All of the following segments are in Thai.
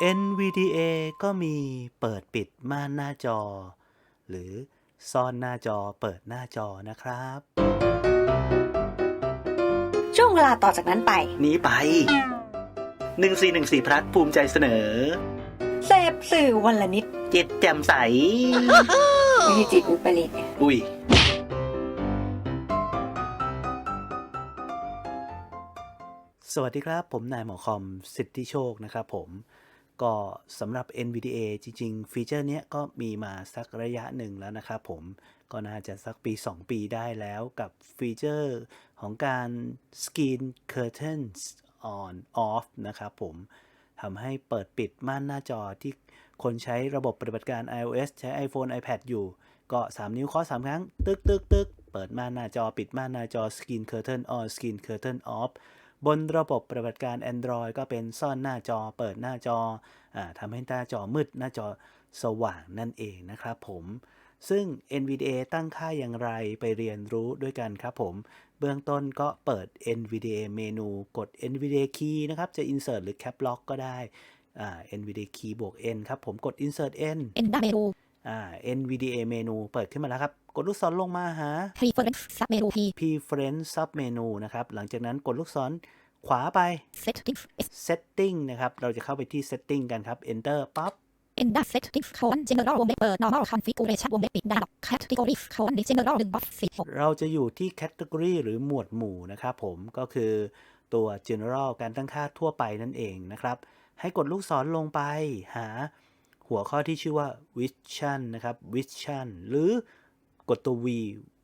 NVDA ก็มีเปิดปิดม่านหน้าจอ หรือซ่อนหน้าจอเปิดหน้าจอนะครับ ช่วงเวลาต่อจากนั้นไป นี้ไป 1414พลัดภูมิใจเสนอ เสพสื่อวันละนิด จิตแจ่มใส ไม่ใช่จิตอุปริตอุ้ย สวัสดีครับ ผมนายหมอคอมสิทธิโชคนะครับผม ก็สำหรับ NVDA จริง ๆ ฟีเจอร์เนี้ยก็มีมาสักระยะหนึ่งแล้วนะครับผม ก็น่าจะสักปี 2 ปีได้แล้วกับฟีเจอร์ของการ Screen Curtains on off นะครับผมทำให้เปิดปิดม่านหน้าจอที่คนใช้ระบบปฏิบัติการ iOS ใช้ iPhone iPad อยู่ ก็ 3 นิ้วเคาะ3ครั้ง ตึกตึกตึกเปิดม่านหน้าจอปิดม่านหน้าจอ Screen Curtain on Screen Curtain off บนระบบปฏิบัติการ Android ก็เป็นซ่อนหน้าจอ เปิดหน้าจออทำให้หน้าจอมืดหน้าจอสว่างนั่นเองนะครับผมซึ่ง NVDA ตั้งค่าอย่างไรไปเรียนรู้ด้วยกันครับผม เบื้องต้นก็เปิด NVDA เมนูกด NVDA key นะครับ จะ insert หรือ cap lock ก็ได้ NVDA key บวก N ครับผมกด insert N เมนู อ่า NVDA เมนูเปิดขึ้นมาแล้วครับ กดลูกศรลงมาหา preference sub เมนู P Preference sub เมนูนะครับ หลังจากนั้นกดลูกศรขวาไป settings Setting นะครับ เราจะเข้าไปที่ Setting กันครับ Enter ปั๊บเอ็นดา settings โคน general วงเล็บเปิด normal configuration วงเล็บปิดดาว categories โคน general หนึ่ง box สี่หกเราจะอยู่ที่ Category หรือหมวดหมู่นะครับผมก็คือตัว General การตั้งค่าทั่วไปนั่นเองนะครับ ให้กดลูกศรลงไปหา หัวข้อที่ชื่อว่า Vision นะครับ Vision หรือกดตัว V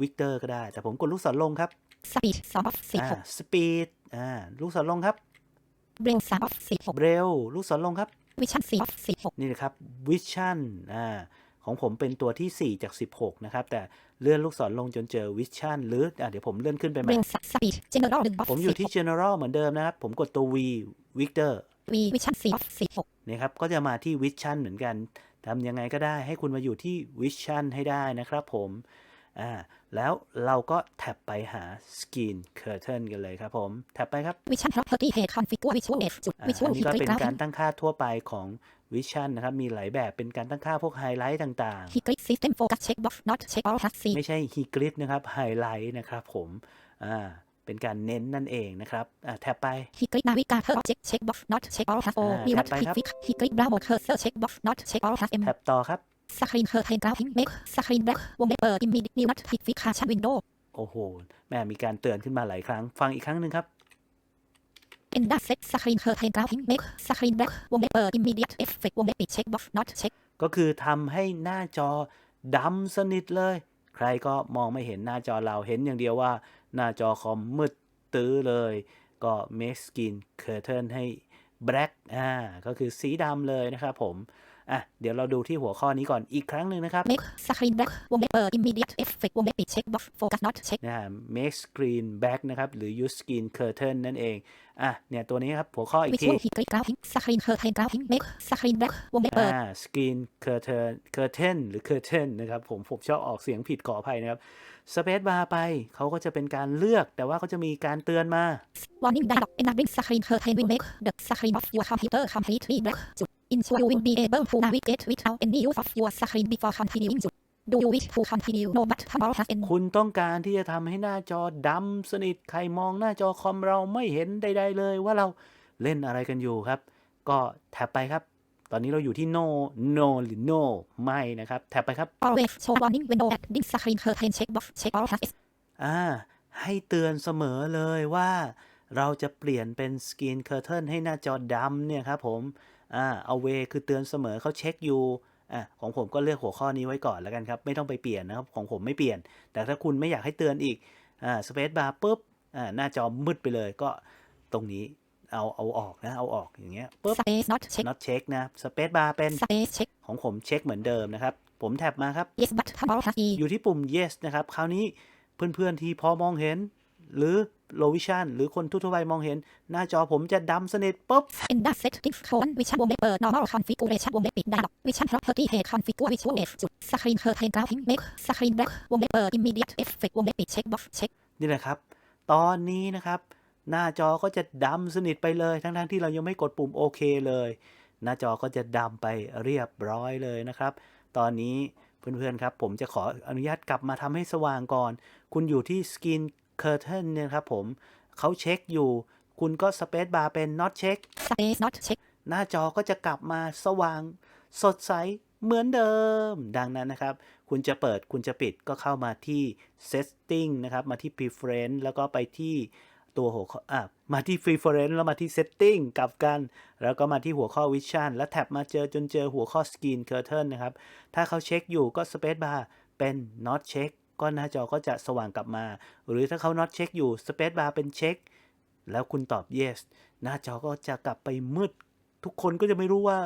Victor ก็ได้ แต่ผมกดลูกศรลงครับ speed สอง box สี่อ่าหก Speed อ่าลูกศรลงครับ braille สาม box สี่หก Braille ลูกศรลงครับ vision สี่ box สี่หกนี่นะครับ Vision อ่าของผมเป็นตัวที่ 4 จาก 16 นะครับ แต่เลื่อนลูกศรลงจนเจอ Vision หรืออะเดี๋ยวผมเลื่อนขึ้นไปใหม่ braille สาม speed general หนึ่ง box ผมอยู่ที่สี่หก General เหมือนเดิมนะครับ ผมกดตัว V Victor V vision สี่ box สี่หก นะครับก็จะมาที่ Vision เหมือนกันทำยังไงก็ได้ให้คุณมาอยู่ที่ Vision ให้ได้นะครับผมอ่าแล้วเราก็แท็บไปหา Screen Curtain กันเลยครับผม แท็บไปครับ vision property head configure visual edge จุดอ่า visual อันนี้ก็ history เป็น graph การตั้งค่าทั่วไปของ Vision นะครับ มีหลายแบบเป็นการตั้งค่าพวกไฮไลท์ต่าง history system focus check box not check all has ๆไม่ใช่ h e g r i d นะครับไฮไลท์นะครับผมอ่า เป็นการเน้นนั่นเองนะครับอ่าแท็บไป history navigator object check box not check all has all อ่า will not ถัดไปครับ fix history browser cursor check box not check all has m แท็บต่อครับ screen curtain graphing make screen black วงเล็บเปิด immediate will not notification window โอ้โห แม่มีการเตือนขึ้นมาหลายครั้ง ฟังอีกครั้งหนึ่งครับ in that set screen curtain graphing make screen black วงเล็บเปิด immediate effect วงเล็บปิด check box not check ก็คือทำให้หน้าจอดำสนิทเลย ใครก็มองไม่เห็นหน้าจอเราเห็นอย่างเดียวว่า หน้าจอคอมมืดตื้อเลย ก็ make skin curtain ให้ black อ่าก็คือสีดำเลยนะครับผมอะเดี๋ยวเราดูที่หัวข้อนี้ก่อนอีกครั้งหนึ่งนะครับ make screen black วงเล็บเปิด immediate effect วงเล็บปิด check box focus not check นะฮะ make screen back นะครับ หรือ use screen curtain นั่นเองอะเนี่ยตัวนี้ครับหัวข้ออีกที visual history graphing screen curtain graphing make screen black วงเล็บเปิดอ่า screen curtain curtain หรือ curtain นะครับผมผมชอบออกเสียงผิดขออภัยนะครับ space bar ไป เขาก็จะเป็นการเลือก แต่ว่าเขาจะมีการเตือนมา warning dialog enabling screen curtain will make the screen of your computer completely black จุด ensure you will be able to navigate without any use of your screen before continuing จุด do you wish to continue no but all has end คุณต้องการที่จะทำให้หน้าจอดำสนิท ใครมองหน้าจอคอมเราไม่เห็นใด ๆ เลยว่าเราเล่นอะไรกันอยู่ครับ ก็แท็บไปครับ ตอนนี้เราอยู่ที่ no no หรือ no ไม่นะครับ แท็บไปครับ always show warning window at this screen curtain check box check all has อ่า ให้เตือนเสมอเลยว่า เราจะเปลี่ยนเป็น Screen Curtain ให้หน้าจอดำเนี่ยครับผมอ่า away คือเตือนเสมอเขาเช็คอยู่อะของผมก็เลือกหัวข้อนี้ไว้ก่อนแล้วกันครับ ไม่ต้องไปเปลี่ยนนะครับ ของผมไม่เปลี่ยน แต่ถ้าคุณไม่อยากให้เตือนอีกอ่า space bar ปุ๊บอ่าหน้าจอมืดไปเลยก็ตรงนี้ เอาเอาออกนะ เอาออกอย่างเงี้ยปุ๊บ space not check not check นะ space bar เป็น space check ของผมเช็คเหมือนเดิมนะครับ ผมแท็บมาครับ yes but all has e อยู่ที่ปุ่ม yes นะครับ คราวนี้เพื่อนๆที่พอมองเห็น หรือ low vision หรือคนทั่วๆไปมองเห็น หน้าจอผมจะดำสนิทปุ๊บ in that settings โคน vision วงเล็บเปิด normal configuration วงเล็บปิด dialog vision property head configure visual edge จุด screen curtain graphing make screen black วงเล็บเปิด immediate effect วงเล็บปิด check box check นี่แหละครับ ตอนนี้นะครับ หน้าจอก็จะดำสนิทไปเลย ทั้งๆที่เรายังไม่กดปุ่มโอเคเลย หน้าจอก็จะดำไปเรียบร้อยเลยนะครับ ตอนนี้เพื่อนๆครับ ผมจะขออนุญาตกลับมาทำให้สว่างก่อน คุณอยู่ที่ Skin Curtain เนี่ยครับผมเขาเช็คอยู่ คุณก็ Space Bar เป็น Not Check Space not check หน้าจอก็จะกลับมาสว่างสดใสเหมือนเดิม ดังนั้นนะครับ คุณจะเปิดคุณจะปิดก็เข้ามาที่ setting นะครับ มาที่ preference แล้วก็ไปที่ ตัวหัวข้ออะมาที่ preference แล้วมาที่ setting กลับกัน แล้วก็มาที่หัวข้อ vision แล้วแท็บมาเจอจนเจอหัวข้อ screen curtain นะครับ ถ้าเขาเช็คอยู่ก็ space bar เป็น not check ก็หน้าจอก็จะสว่างกลับมา หรือถ้าเขา not check อยู่ space bar เป็น check แล้วคุณตอบ yes หน้าจอก็จะกลับไปมืด ทุกคนก็จะไม่รู้ว่า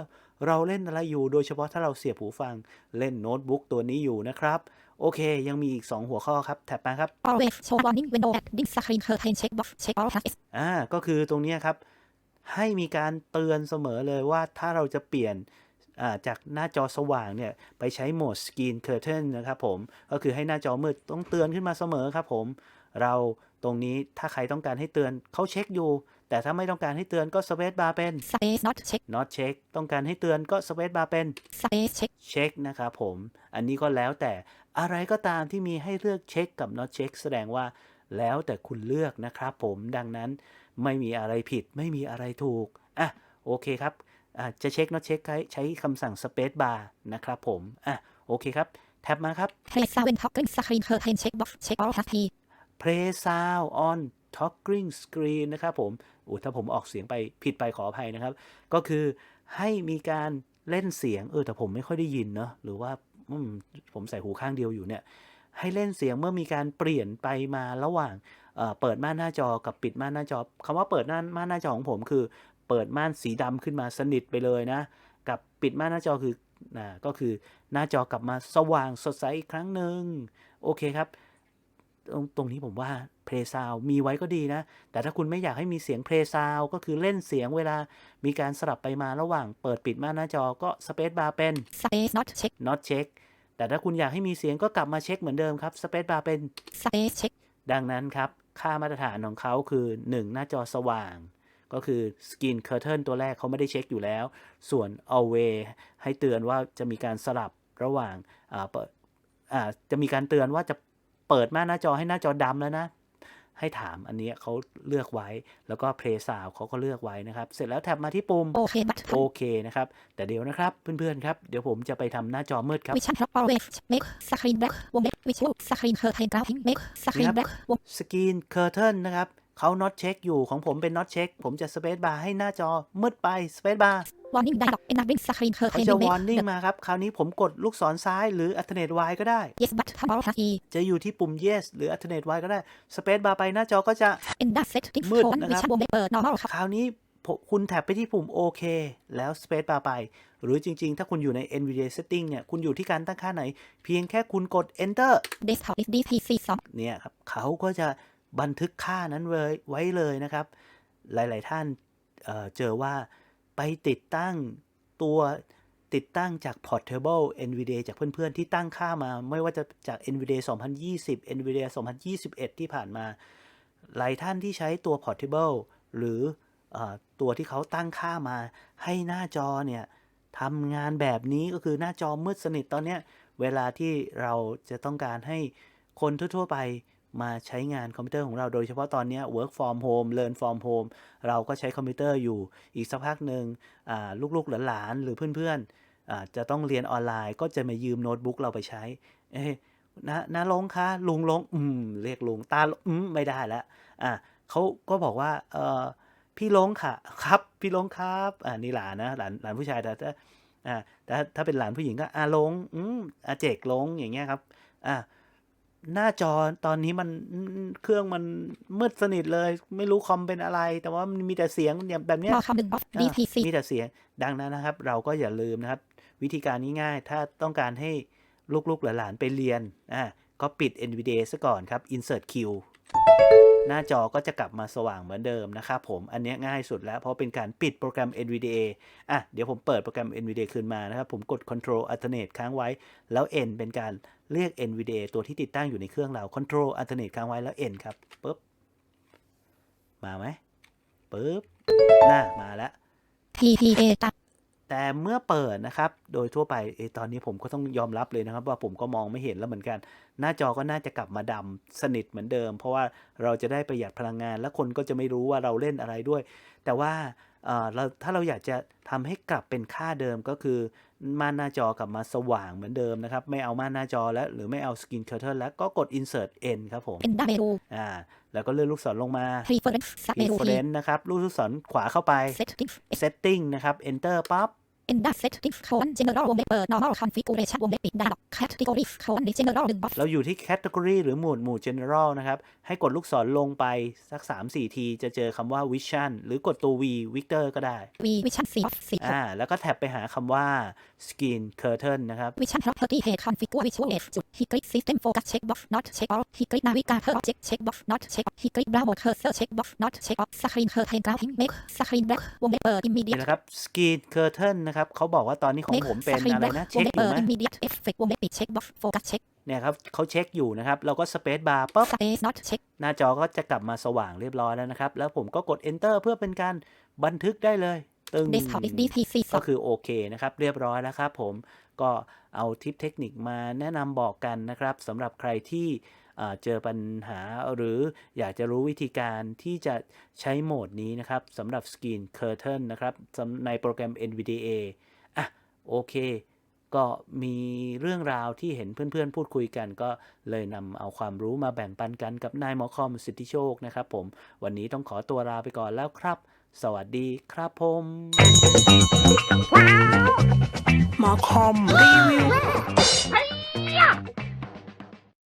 เราเล่นอะไรอยู่ โดยเฉพาะถ้าเราเสียบหูฟังเล่นโน้ตบุ๊กตัวนี้อยู่นะครับ โอเค ยังมีอีก 2 หัวข้อครับ แท็บมาครับ always show warning window at dim screen curtain check box check all tasks อ่า ก็คือตรงเนี้ยครับ ให้มีการเตือนเสมอเลยว่าถ้าเราจะเปลี่ยนอ่าจากหน้าจอสว่างเนี่ย ไปใช้โหมด Screen Curtain นะครับผม ก็คือให้หน้าจอมืดต้องเตือนขึ้นมาเสมอครับผม เราตรงนี้ถ้าใครต้องการให้เตือนเขาเช็คอยู่ แต่ถ้าไม่ต้องการให้เตือนก็ Space Bar เป็น space not check not check ต้องการให้เตือนก็ Space Bar เป็น space check เช็คนะครับผม อันนี้ก็แล้วแต่อะไรก็ตามที่มีให้เลือกเช็คกับ not check แสดงว่าแล้วแต่คุณเลือกนะครับผมดังนั้นไม่มีอะไรผิดไม่มีอะไรถูก อะ โอเคครับอะจะเช็ค not check ใช้ใช้คำสั่ง space bar นะครับผม อะ โอเคครับ แท็บมาครับ play sound when talking screen curtain check box check all tasks play sound on talking screen นะครับผมโอ้ถ้าผมออกเสียงไปผิดไปขออภัยนะครับ ก็คือให้มีการเล่นเสียง เออแต่ผมไม่ค่อยได้ยินเนาะหรือว่าผมใส่หูข้างเดียวอยู่เนี่ย ให้เล่นเสียงเมื่อมีการเปลี่ยนไปมาระหว่างเเปิดม่านหน้าจอกับปิดม่านหน้าจอคำว่าเปิดม่านม่านหน้าจอของผมคือ เปิดม่านสีดำขึ้นมาสนิทไปเลยนะ กับปิดม่านหน้าจอคือนะก็คือหน้าจอกลับมาสว่างสดใสอีกครั้งหนึ่งโอเคครับ ตรงตรงนี้ผมว่า Play Sound มีไว้ก็ดีนะ แต่ถ้าคุณไม่อยากให้มีเสียง Play Sound ก็คือเล่นเสียงเวลา มีการสลับไปมาระหว่างเปิดปิดม่านหน้าจอก็ Space Bar เป็น space not check not check แต่ถ้าคุณอยากให้มีเสียงก็กลับมาเช็คเหมือนเดิมครับ Space Bar เป็น space check ดังนั้นครับ ค่ามาตรฐานของเขาคือ 1 หน้าจอสว่าง ก็คือ Skin Curtain ตัวแรกเขาไม่ได้เช็คอยู่แล้ว ส่วน Always ให้เตือนว่าจะมีการสลับระหว่างอ่าเปิดอ่าจะมีการเตือนว่าจะ เปิดม่านหน้าจอให้หน้าจอดำแล้วนะ ให้ถามอันนี้เขาเลือกไว้ แล้วก็ Play Sound เขาก็เลือกไว้นะครับ เสร็จแล้วแท็บมาที่ปุ่มโอเคบัตโอเคนะครับ แต่เดี๋ยวนะครับเพื่อนๆครับ เดี๋ยวผมจะไปทำหน้าจอมืดครับวิชั่น block always make screen black วงเล็บ visual screen curtain grounding make screen ครับ black วงสกรีนเคอร์เทนนะครับ เขา not check อยู่ของผมเป็น not check ผมจะ space bar ให้หน้าจอมืดไป space bar warning dialog enabling screen เขา curtain จะ make warning มาครับ คราวนี้ผมกดลูกศรซ้ายหรือ alternate Y ก็ได้ yes button all tasks จะอยู่ที่ปุ่ม yes หรือ alternate Y ก็ได้ space bar ไปหน้าจอก็จะ end that setting มืด tone นะครับ วิชั่นวงเล็บเปิด normal ครับ คราวนี้ผมคุณแท็บไปที่ปุ่มโอเคแล้ว space bar ไป หรือจริงๆ ถ้าคุณอยู่ใน NVIDIA setting เนี่ย คุณอยู่ที่การตั้งค่าไหน เพียงแค่คุณกด enter desktop is DPC 2เนี่ยครับเขาก็จะ บันทึกค่านั้นไว้ไว้เลยนะครับ หลายๆท่านเเจอว่าไปติดตั้งตัวติดตั้งจาก Portable NVIDIA จากเพื่อนๆ ที่ตั้งค่ามา ไม่ว่าจะจาก NVIDIA 2020 NVIDIA 2021 ที่ผ่านมา หลายท่านที่ใช้ตัว Portable หรือเออตัวที่เขาตั้งค่ามา ให้หน้าจอเนี่ยทำงานแบบนี้ก็คือหน้าจอมืดสนิทตอนเนี้ย เวลาที่เราจะต้องการให้คนทั่วๆไป มาใช้งานคอมพิวเตอร์ของเราโดยเฉพาะตอนนี้ work from home learn from home เราก็ใช้คอมพิวเตอร์อยู่อีกสักพักหนึ่งลูกๆหลานๆหรือเพื่อนๆจะต้องเรียนออนไลน์ ก็จะมายืมโน้ตบุ๊กเราไปใช้เอ้นะนะลงคะลุงลงอืมเรียกลุงตาอืมไม่ได้แล้วอะเขาก็บอกว่าเออพี่ลงค่ะ ครับพี่ลงครับอ่านี่หลานนะหลานหลานผู้ชายแต่ถ้าอ่าแต่ถ้าเป็นหลานผู้หญิงก็อาลงอืมอาเจกลงอย่างเงี้ยครับอ่า หน้าจอตอนนี้มันอืมเครื่องมันมืดสนิทเลย ไม่รู้คอมเป็นอะไร แต่ว่ามันมีแต่เสียงอย่างแบบเนี้ยรอคำหนึ่ง off อะ DPC มีแต่เสียงดังนั้นนะครับ เราก็อย่าลืมนะครับ วิธีการง่ายๆถ้าต้องการให้ลูกๆหลานๆไปเรียนอะก็ปิด NVDA ซะก่อนครับ Insert Q หน้าจอก็จะกลับมาสว่างเหมือนเดิมนะครับผม อันนี้ง่ายสุดแล้ว เพราะเป็นการปิดโปรแกรม NVDA อะ เดี๋ยวผมเปิดโปรแกรม NVDA คืนมานะครับ ผมกด Control Alternate ค้างไว้ แล้ว N เป็นการเรียก NVDA ตัวที่ติดตั้งอยู่ในเครื่องเรา Control Alternate ค้างไว้แล้ว N ครับปุ๊บ มาไหมปุ๊บ หน่ามาแล้ว TPA ตัด แต่เมื่อเปิดนะครับ โดยทั่วไปเอะตอนนี้ผมก็ต้องยอมรับเลยนะครับ ว่าผมก็มองไม่เห็นแล้วเหมือนกัน หน้าจอก็น่าจะกลับมาดำสนิทเหมือนเดิม เพราะว่าเราจะได้ประหยัดพลังงาน และคนก็จะไม่รู้ว่าเราเล่นอะไรด้วย แต่ว่าเอ่อเราถ้าเราอยากจะทำให้กลับเป็นค่าเดิมก็คือ ม่านหน้าจอกลับมาสว่างเหมือนเดิมนะครับ ไม่เอาม่านหน้าจอแล้ว หรือไม่เอา Skin Curtain แล้วก็กด Insert N ครับผม Enda menu อ่าแล้วก็เลื่อนลูกศรลงมา Preference Sub menu P Preference นะครับ ลูกศรขวาเข้าไป Settings Setting นะครับ Enter ปั๊บ Enda Settings โคน General วงเล็บเปิด Normal Configuration วงเล็บปิด Dialog Categories โคน General หนึ่ง box เราอยู่ที่ Category หรือหมวดหมู่ General นะครับ ให้กดลูกศรลงไปสัก 3-4 ที จะเจอคำว่า Vision หรือกดตัว V Victor ก็ได้ V Vision C off C อ่า แล้วก็แท็บไปหาคำว่า Skin Curtain นะครับ Vision Property Page Configure Visual Edge จุด He click System Focus Checkbox Not Check All He click Navigator Object Checkbox Not Check All He click Browse Cursor Checkbox Not Check All Screen Curtain Grounding Make Screen Black วงเล็บเปิดนี่ Immediate นะครับ Skin Curtain นะครับเขาบอกว่าตอนนี้ของ Make ผมเป็น Screen อะไร Black นะวเช็งคเล็บอยู่เปิดไหม Immediate Effect วงเล็บปิด Checkbox Focus Check เนี่ยครับเขาเช็คอยู่นะครับ เราก็ Space Bar ปั๊บ Space Not Check หน้าจอก็จะกลับมาสว่างเรียบร้อยแล้วนะครับ แล้วผมก็กด Enter เพื่อเป็นการบันทึกได้เลยตึง Desktop DPC ก็2คือโอเคนะครับ เรียบร้อยแล้วครับผมก็เอาทิปเทคนิคมาแนะนำบอกกันนะครับสำหรับใครที่ เอ่อเจอปัญหาหรืออยากจะรู้วิธีการที่จะใช้โหมดนี้นะครับสำหรับ Screen Curtain นะครับสำในโปรแกรม NVDA อะโอเค ก็มีเรื่องราวที่เห็นเพื่อนๆ พูดคุยกัน ก็เลยนำเอาความรู้มาแบ่งปันกันกับนายหมอคอมสิทธิโชคนะครับผม วันนี้ต้องขอตัวลาไปก่อนแล้วครับ สวัสดีครับผมหมอคอมรีวิว